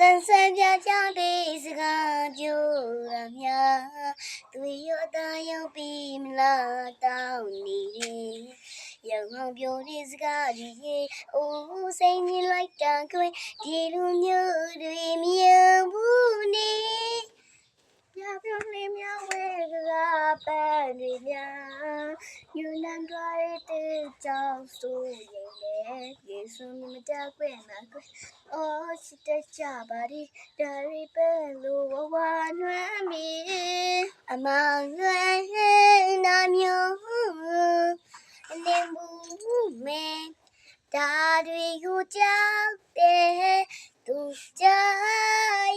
ဆန်းဆန်းပြပြတဲ့စကားပြောရမြသူရတာရောက်ပြီးမလားတောင်းနေတယ်ရောင်အောင်ပြောတဲ့စကားကြီးရေအိုးစိတ်မြင်လိုက်တာကွယ်ဒီလိုမျိုးတွေမြင်ဘူးနေပြပြလေးများဝဲကပန်းတွေများ ယူနန်ကြရတဲ့ကြောင့်ဆိုရင်လေယေဆုမတကွဲ့မှာကွယ်အော်ချစ်တဲ့ကြပါဒီဒါရီပဲလို့ဝဝနွမ်းမီအမောင်လွယ်နာမျိုးအလင်းဘူးမဲဒါတွေကိုကြောက်တဲ့သူကြ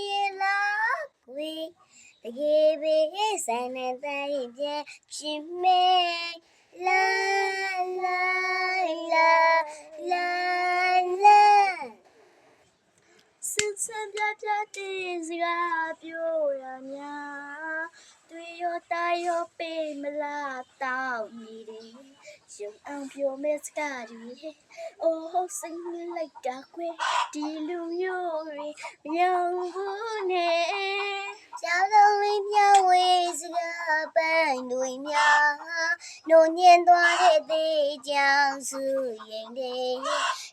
ရဲ့လားကွယ်တကယ်ပဲဆန်းနေတဲ့ရင်ပြရှင်မေ လာလာလာလာလာစစပြပြတဲ့စကားပြောရများတွေ့ရတာရပေးမလားတောင်းနေတယ်ရုံအောင်ပြောမဲ့စကားတွေအိုးစိတ်နဲ့လိုက်တာကွယ်ဒီလူမျိုးတွေမယုံဘူးနဲ့ကျောင်းလုံး နှုံညင်သွားတဲ့သေးကြောင်စုရင်တဲ့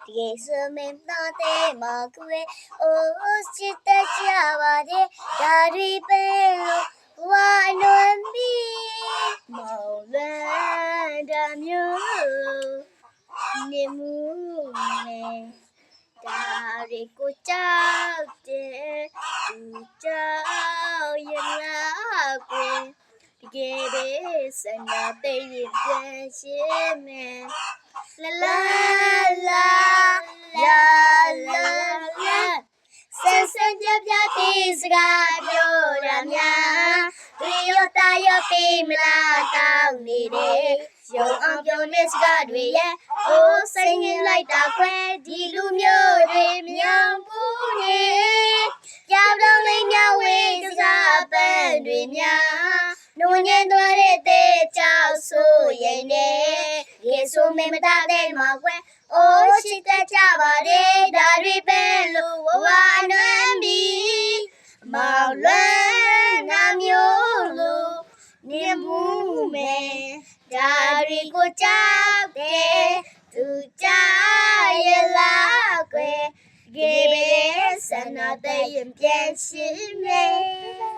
တကယ်စမင်းသားတဲ့မကွယ်အိုးချစ်တတ်ကြပါတဲ့ဒါတွေပဲလို့ဝါနွမ်းပြီးမောင်လန်းတမျိုးနေမှုနဲ့ဒါရီကိုကြောက်တဲ့သူကြောက်ရလားကွယ်တ ကယ်ပဲစနာတဲ့ရင်ပြန်ရှင်းမယ်လာလာလာလာလာလာဆန်းဆန်းပြပြတဲ့စကားပြောရများဒီရတာရပေးမလားတောင်းနေတယ်ရုံအောင်ပြောနေစကားတွေရဲ့အိုးစိတ်ငင်လိုက်တာခွဲဒီလူမျိုးတွေမြောင်ဘူးနေ ဆိုရင်နေရေဆိုမင်းမတာတဲ့မှာကွယ်အိုးရှိတတ်ကြပါတဲ့ဒါတွေပဲလို့ဝဝနွမ်းပြီးမောင်လွမ်းနာမျိုးလို့နေမှုမယ်ဒါတွေကိုကြောက်တဲ့သူကြောက်ရလားကွယ်ဂေဘေဆန္ဒတဲ့ရင်ပြန်ရှင်းမယ်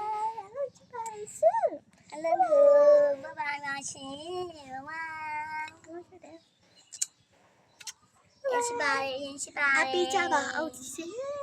အလလို့ဘဘလာရှင်ဝါ ရရှိပါရရရှိပါအပီးကြပါအောင်ဒီစင်